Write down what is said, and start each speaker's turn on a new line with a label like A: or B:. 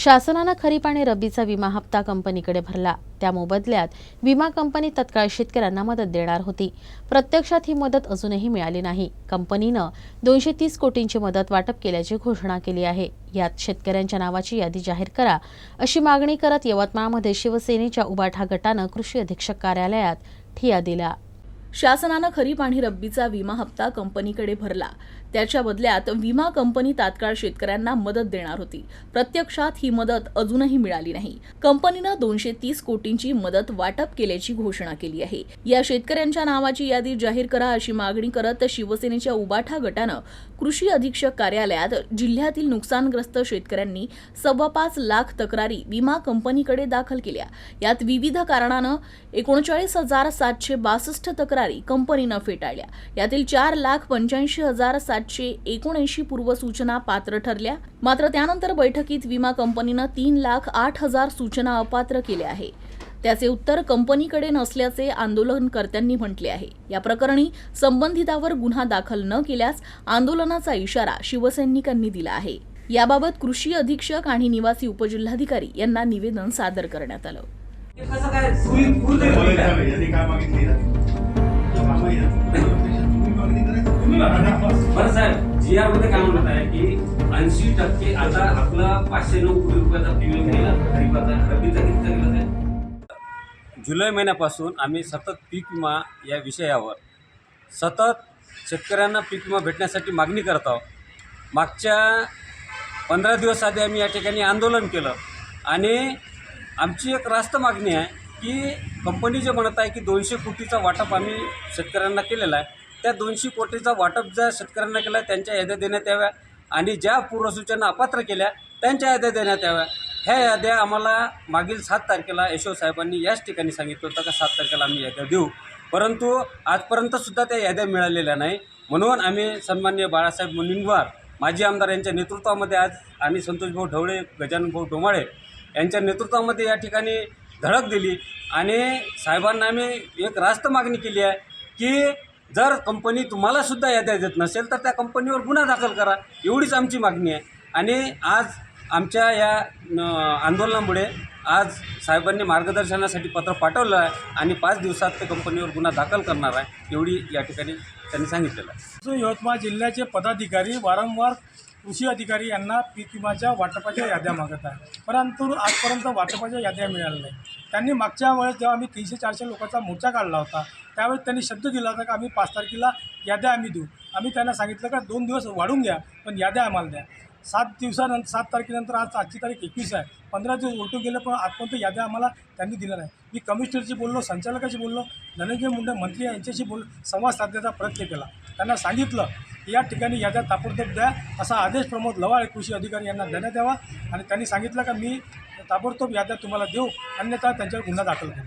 A: शासनानं खरीप आणि रब्बीचा विमा हप्ता कंपनीकडे भरला. त्या मोबदल्यात विमा कंपनी तत्काळ शेतकऱ्यांना मदत देणार होती. प्रत्यक्षात ही मदत अजूनही मिळाली नाही. कंपनीनं दोनशे तीस कोटींची मदत वाटप केल्याची घोषणा केली आहे. यात शेतकऱ्यांच्या नावाची यादी जाहीर करा अशी मागणी करत यवतमाळमध्ये शिवसेनेच्या उबाठा गटानं कृषी अधीक्षक कार्यालयात ठिया दिला
B: शासनानं खरीप आणि रब्बीचा विमा हप्ता कंपनीकडे भरला. त्याच्या बदल्यात विमा कंपनी तात्काळ शेतकऱ्यांना मदत देणार होती. प्रत्यक्षात ही मदत अजूनही मिळाली नाही. कंपनीनं दोनशे तीस कोटींची मदत वाटप केल्याची घोषणा केली आहे. या शेतकऱ्यांच्या नावाची यादी जाहीर करा अशी मागणी करत शिवसेनेच्या उबाठा गटानं कृषी अधीक्षक कार्यालयात जिल्ह्यातील नुकसानग्रस्त शेतकऱ्यांनी सव्वा पाच लाख तक्रारी विमा कंपनीकडे दाखल केल्या. यात विविध कारणानं एकोणचाळीस हजार सातशे बासष्ट तक्रारी कंपनीनं फेटाळल्या. यातील चार लाख पंच्याऐंशी हजार सातशे एकोणऐंशी पूर्वसूचना पात्र ठरल्या. मात्र त्यानंतर बैठकीत विमा कंपनीनं तीन लाख आठ हजार सूचना अपात्र केल्या आहे. त्याचे उत्तर कंपनीकडे नसल्याचे आंदोलनकर्त्यांनी म्हटले आहे. या प्रकरणी संबंधितावर गुन्हा दाखल न केल्यास आंदोलनाचा इशारा शिवसैनिकांनी दिला आहे. याबाबत कृषी अधीक्षक आणि निवासी उपजिल्हाधिकारी यांना निवेदन सादर करण्यात आलं.
C: जी आरमध्ये काय म्हणत आहे की ऐंशी टक्के आता आपला पाचशे नऊ कोटी रुपयाचा प्रीमियम गेला. खरीपाचा रबीचा किती गेला
D: जुलै महिन्यापासून आम्ही सतत पीक विमा या विषयावर सतत शेतकऱ्यांना पीक विमा भेटण्यासाठी मागणी करत आहोत. मागच्या पंधरा दिवस आधी आम्ही या ठिकाणी आंदोलन केलं आणि आमची एक रास्त मागणी आहे की कंपनी जे म्हणत आहे की दोनशे कोटीचा वाटप आम्ही शेतकऱ्यांना केलेला आहे त्या दोनशे कोटीचा वाटप ज्या शेतकऱ्यांना केला त्यांच्या याद्या देण्यात याव्या आणि ज्या पूर्वसूचना अपात्र केल्या त्यांच्या याद्या देण्यात याव्या. ह्या याद्या आम्हाला मागील सात तारखेला यशो साहेबांनी याच ठिकाणी सांगितलं होतं का सात तारखेला आम्ही याद्या देऊ. परंतु आजपर्यंतसुद्धा त्या याद्या मिळालेल्या नाही. म्हणून आम्ही सन्मान्य बाळासाहेब मुनिंगवार माजी आमदार यांच्या नेतृत्वामध्ये आज आणि संतोषभाऊ ढवळे गजानन भाऊ डोमाळे यांच्या नेतृत्वामध्ये या ठिकाणी धडक दिली आणि साहेबांना आम्ही एक रास्त मागणी केली आहे की जर कंपनी तुम्हाला सुद्धा याद्या देत नसेल तर त्या कंपनीवर गुन्हा दाखल करा. एवढीच आमची मागणी आहे. आणि आज आमच्या या आंदोलनामुळे आज साहेबांनी मार्गदर्शनासाठी पत्र पाठवलं आहे आणि पाच दिवसात ते कंपनीवर गुन्हा दाखल करणार आहे एवढी या ठिकाणी त्यांनी सांगितलेलं आहे.
E: यवतमाळ जिल्ह्याचे पदाधिकारी वारंवार कृषी अधिकारी यांना पीक विमाच्या वाटपाच्या याद्या मागत आहे परंतु आजपर्यंत वाटपाच्या याद्या मिळाल्या नाही त्यांनी मागच्या वेळेस जेव्हा आम्ही तीनशे चारशे लोकांचा मोर्चा काढला होता त्यावेळेस त्यांनी शब्द दिला होता की आम्ही पाच तारखेला याद्या आम्ही देऊ. आम्ही त्यांना सांगितलं का दोन दिवस वाढून घ्या पण याद्या आम्हाला द्या. सात दिवसानंतर सात तारखेनंतर आज आजची तारीख एकवीस आहे. पंधरा दिवस उलटून गेले पण आजपर्यंत याद्या आम्हाला त्यांनी दिल्या नाही. मी कमिशनरशी बोललो संचालकाशी बोललो धनंजय मुंडे मंत्री यांच्याशी बोल संवाद साधण्याचा प्रयत्न केला. त्यांना सांगितलं या ठिकाणी याद्या ताबडतोब द्या असा आदेश प्रमोद लवाळ कृषी अधिकारी यांना देण्यात यावा. आणि त्यांनी सांगितलं का मी ताबडतोब याद्या तुम्हाला देऊ अन्यथा त्यांच्यावर गुन्हा दाखल करू.